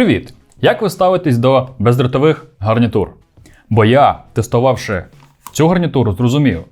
Привіт! Як ви ставитесь до бездротових гарнітур? Бо я, тестувавши цю гарнітуру, зрозумів,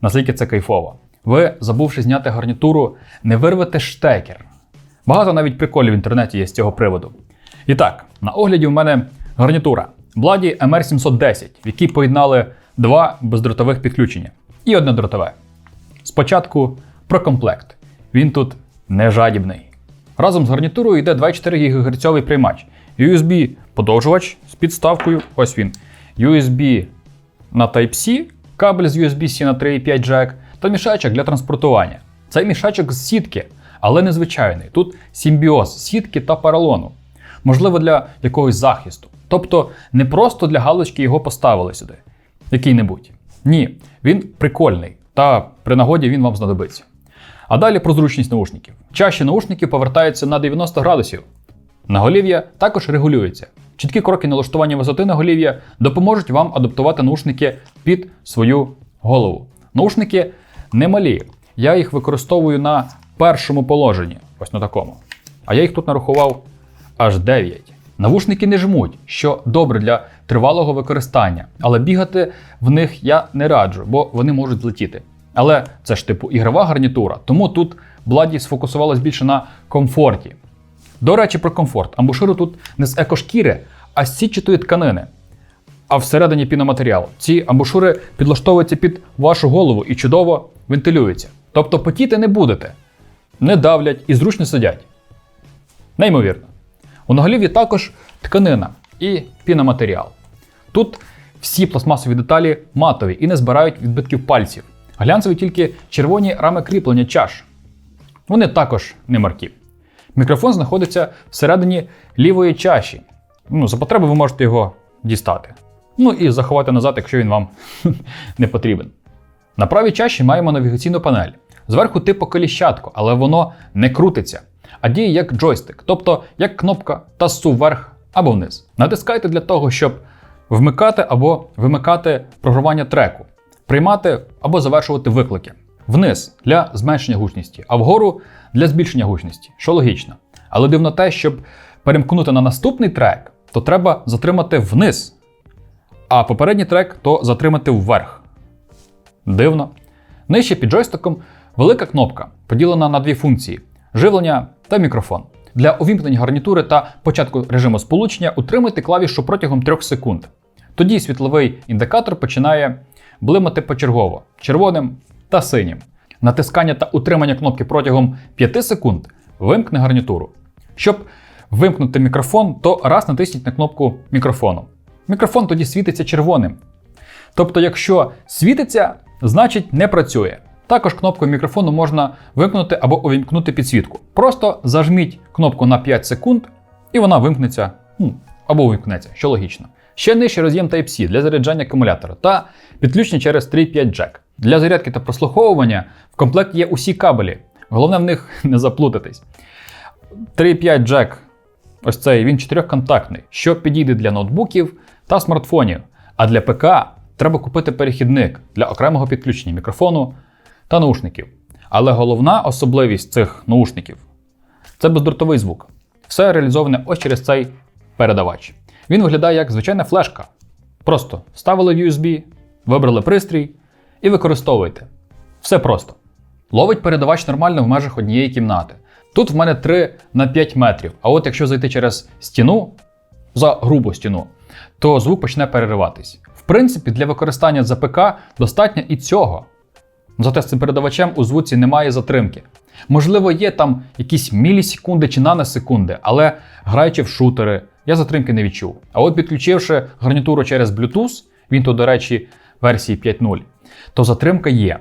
наскільки це кайфово. Ви, забувши зняти гарнітуру, не вирвете штекер. Багато навіть приколів в інтернеті є з цього приводу. І так, на огляді в мене гарнітура Blady MR710, в якій поєднали два бездротових підключення і одне дротове. Спочатку про комплект. Він тут не жадібний. Разом з гарнітурою йде 24 ГГц приймач, USB подовжувач з підставкою, ось він. USB на Type-C, кабель з USB-C на 3,5 джек та мішачок для транспортування. Цей мішачок з сітки, але незвичайний. Тут симбіоз сітки та поролону. Можливо, для якогось захисту. Тобто не просто для галочки його поставили сюди, який-небудь. Ні, він прикольний, та при нагоді він вам знадобиться. А далі про зручність наушників. Чаще наушники повертаються на 90 градусів. Наголів'я також регулюється. Чіткі кроки налаштування висоти наголів'я допоможуть вам адаптувати наушники під свою голову. Наушники не малі. Я їх використовую на першому положенні, ось на такому. А я їх тут нарахував аж 9. Навушники не жмуть, що добре для тривалого використання, але бігати в них я не раджу, бо вони можуть злетіти. Але це ж типу ігрова гарнітура, тому тут Бладі сфокусувалась більше на комфорті. До речі, про комфорт. Амбушири тут не з екошкіри, а з сітчатої тканини. А всередині піноматеріал. Ці амбушури підлаштовуються під вашу голову і чудово вентилюються. Тобто потіти не будете, не давлять і зручно сидять. Неймовірно. У наголів'ї також тканина і піноматеріал. Тут всі пластмасові деталі матові і не збирають відбитків пальців. Глянцеві тільки червоні рами кріплення чаш. Вони також не маркі. Мікрофон знаходиться всередині лівої чаші. Ну, за потреби ви можете його дістати. Ну і заховати назад, якщо він вам не потрібен. На правій чаші маємо навігаційну панель. Зверху типу коліщатко, але воно не крутиться, а діє як джойстик, тобто як кнопка тасу вверх або вниз. Натискайте для того, щоб вмикати або вимикати програвання треку, приймати або завершувати виклики. Вниз для зменшення гучності, а вгору для збільшення гучності, що логічно. Але дивно те, щоб перемкнути на наступний трек, то треба затримати вниз, а попередній трек то затримати вверх. Дивно. Нижче під джойстиком велика кнопка, поділена на дві функції: живлення та мікрофон. Для увімкнення гарнітури та початку режиму сполучення утримуйте клавішу протягом 3 секунд. Тоді світловий індикатор починає блимати почергово червоним та синім. Натискання та утримання кнопки протягом 5 секунд вимкне гарнітуру. Щоб вимкнути мікрофон, то раз натисніть на кнопку мікрофону. Мікрофон тоді світиться червоним. Тобто, якщо світиться, значить не працює. Також кнопкою мікрофону можна вимкнути або увімкнути підсвітку. Просто зажміть кнопку на 5 секунд, і вона вимкнеться ну, або увімкнеться, що логічно. Ще нижче роз'єм Type-C для заряджання акумулятора та підключення через 3.5 джек. Для зарядки та прослуховування в комплекті є усі кабелі. Головне в них не заплутатись. 3.5 джек, ось цей він чотирьохконтактний, що підійде для ноутбуків та смартфонів. А для ПК треба купити перехідник для окремого підключення мікрофону та наушників. Але головна особливість цих наушників це бездротовий звук. Все реалізоване ось через цей передавач. Він виглядає як звичайна флешка. Просто вставили в USB, вибрали пристрій і використовуєте. Все просто. Ловить передавач нормально в межах однієї кімнати. Тут в мене 3 на 5 метрів. А от якщо зайти через стіну, за грубу стіну, то звук почне перериватись. В принципі, для використання за ПК достатньо і цього. Зате з цим передавачем у звуці немає затримки. Можливо, є там якісь мілісекунди чи наносекунди, але граючи в шутери, я затримки не відчув. А от підключивши гарнітуру через Bluetooth, він то, до речі, версії 5.0, то затримка є.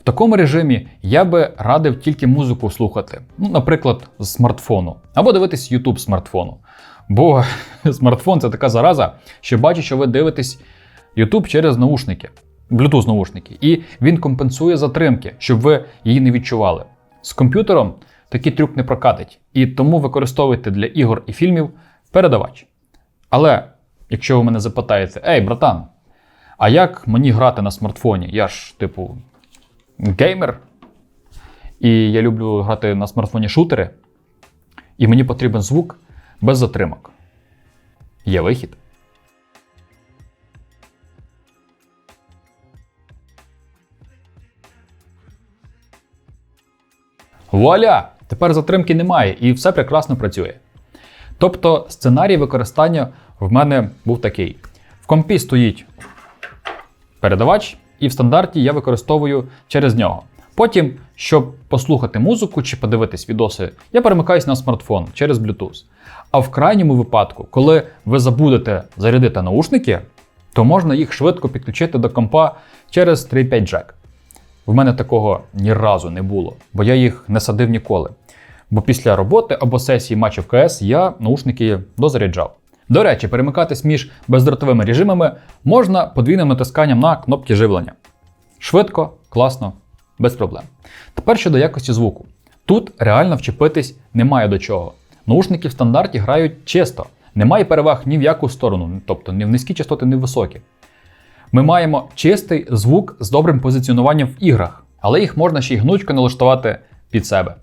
В такому режимі я би радив тільки музику слухати, ну, наприклад, з смартфону, або дивитись YouTube смартфону. Бо смартфон це така зараза, що бачить, що ви дивитесь YouTube через наушники, Bluetooth наушники, і він компенсує затримки, щоб ви її не відчували. З комп'ютером такий трюк не прокатить, і тому використовуйте для ігор і фільмів передавач. Але якщо ви мене запитаєте, ей, братан, а як мені грати на смартфоні? Я ж, типу, геймер, і я люблю грати на смартфоні шутери, і мені потрібен звук без затримок. Є вихід. Вуаля! Тепер затримки немає і все прекрасно працює. Тобто сценарій використання в мене був такий: в компі стоїть передавач, і в стандарті я використовую через нього. Потім, щоб послухати музику чи подивитись відоси, я перемикаюсь на смартфон через Bluetooth. А в крайньому випадку, коли ви забудете зарядити наушники, то можна їх швидко підключити до компа через 3.5 Jack. В мене такого ні разу не було, бо я їх не садив ніколи. Бо після роботи або сесії матчів КС я наушники дозаряджав. До речі, перемикатись між бездротовими режимами можна подвійним натисканням на кнопки живлення. Швидко, класно, без проблем. Тепер щодо якості звуку. Тут реально вчепитись немає до чого. Наушники в стандарті грають чисто, немає переваг ні в яку сторону, тобто ні в низькі частоти, ні в високі. Ми маємо чистий звук з добрим позиціонуванням в іграх, але їх можна ще й гнучко налаштувати під себе.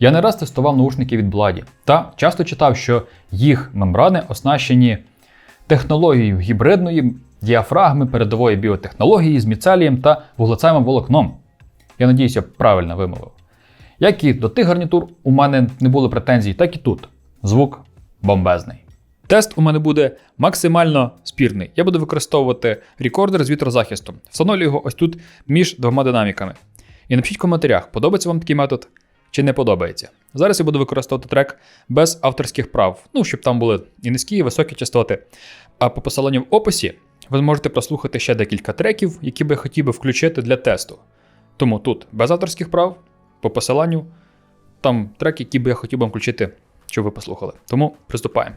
Я не раз тестував наушники від Бладі та часто читав, що їх мембрани оснащені технологією гібридної діафрагми передової біотехнології з міцелієм та вуглецевим волокном. Я надіюся, правильно вимовив. Як і до тих гарнітур у мене не було претензій, так і тут. Звук бомбезний. Тест у мене буде максимально спірний. Я буду використовувати рекордер з вітрозахистом. Встановлю його ось тут між двома динаміками. І напишіть в коментарях, подобається вам такий метод чи не подобається. Зараз я буду використовувати трек без авторських прав, ну, щоб там були і низькі, і високі частоти. А по посиланню в описі ви зможете прослухати ще декілька треків, які би хотів би включити для тесту. Тому тут без авторських прав, по посиланню, там треки, які би я хотів вам включити, щоб ви послухали. Тому приступаємо.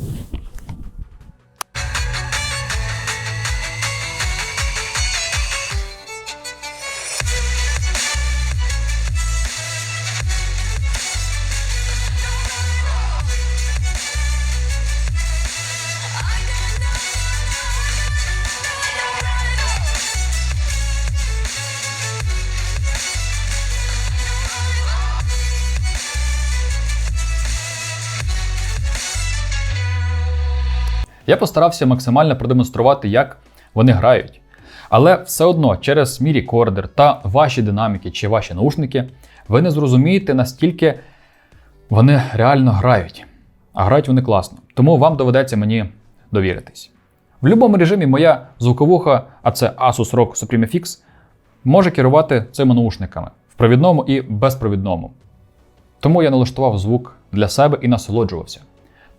Я постарався максимально продемонструвати, як вони грають. Але все одно через мій рекордер та ваші динаміки чи ваші наушники ви не зрозумієте, настільки вони реально грають. А грають вони класно. Тому вам доведеться мені довіритись. В будь-якому режимі моя звуковуха, а це Asus ROG Supreme FX, може керувати цими наушниками в провідному і безпровідному. Тому я налаштував звук для себе і насолоджувався.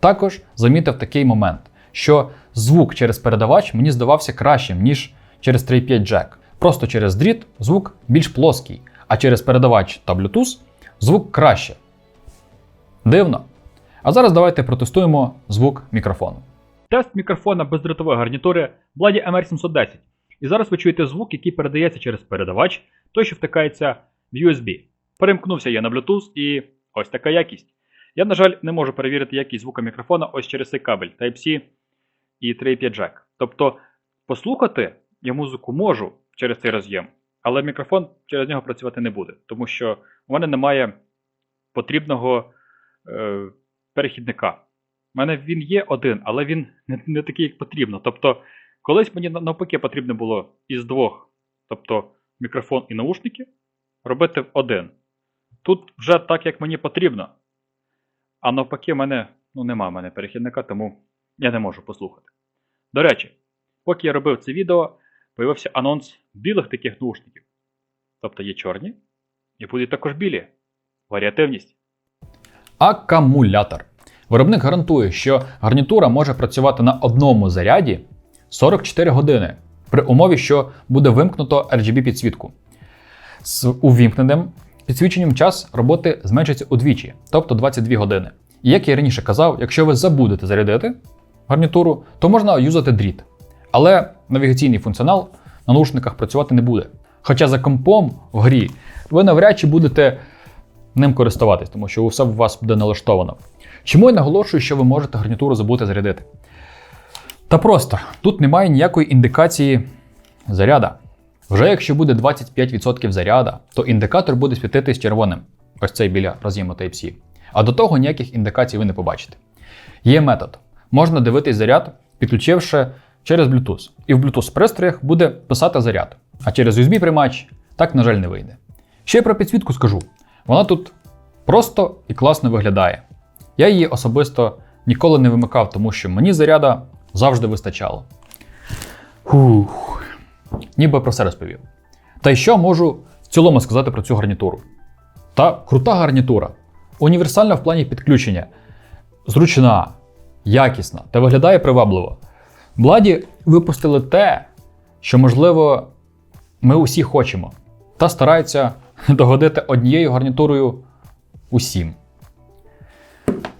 Також замітив такий момент, що звук через передавач мені здавався кращим, ніж через 3.5 Jack. Просто через дріт звук більш плоский, а через передавач та Bluetooth звук краще. Дивно. А зараз давайте протестуємо звук мікрофону. Тест мікрофона бездротової гарнітури Blady MR710. І зараз ви чуєте звук, який передається через передавач, той, що втикається в USB. Перемкнувся я на Bluetooth і ось така якість. Я, на жаль, не можу перевірити якість звука мікрофона ось через цей кабель Type-C і 3.5 Jack. Тобто послухати я музику можу через цей роз'єм, але мікрофон через нього працювати не буде, тому що у мене немає потрібного е, перехідника. У мене він є один, але він не, не такий, як потрібно. Тобто, колись мені навпаки потрібно було із двох, тобто мікрофон і наушники, робити один. Тут вже так, як мені потрібно. А навпаки, в мене ну, нема в мене перехідника, тому я не можу послухати. До речі, поки я робив це відео, появився анонс білих таких наушників. Тобто є чорні і будуть також білі. Варіативність. Акумулятор. Виробник гарантує, що гарнітура може працювати на одному заряді 44 години при умові, що буде вимкнуто RGB підсвітку. З увімкненим підсвіченням час роботи зменшиться удвічі, тобто 22 години. І як я раніше казав, якщо ви забудете зарядити гарнітуру, то можна юзати дріт. Але навігаційний функціонал на наушниках працювати не буде. Хоча за компом в грі ви навряд чи будете ним користуватись, тому що все у вас буде налаштовано. Чому я наголошую, що ви можете гарнітуру забути зарядити? Та просто тут немає ніякої індикації заряда. Вже якщо буде 25% заряда, то індикатор буде світитись червоним. Ось цей біля роз'єму Type-C. А до того ніяких індикацій ви не побачите. Є метод можна дивитись заряд, підключивши через Bluetooth. І в Bluetooth пристроях буде писати заряд. А через USB приймач так, на жаль, не вийде. Ще про підсвітку скажу. Вона тут просто і класно виглядає. Я її особисто ніколи не вимикав, тому що мені заряда завжди вистачало. Фух. Ніби про все розповів. Та й що можу в цілому сказати про цю гарнітуру? Та крута гарнітура. Універсальна в плані підключення, зручна, якісна та виглядає привабливо. Владі випустили те, що, можливо, ми усі хочемо, та стараються догодити однією гарнітурою усім.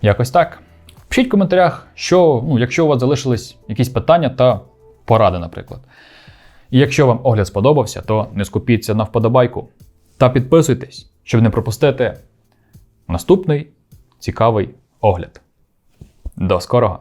Якось так. Пишіть в коментарях, що, ну, якщо у вас залишились якісь питання та поради, наприклад. І якщо вам огляд сподобався, то не скупіться на вподобайку. Та підписуйтесь, щоб не пропустити наступний цікавий огляд. До скорого!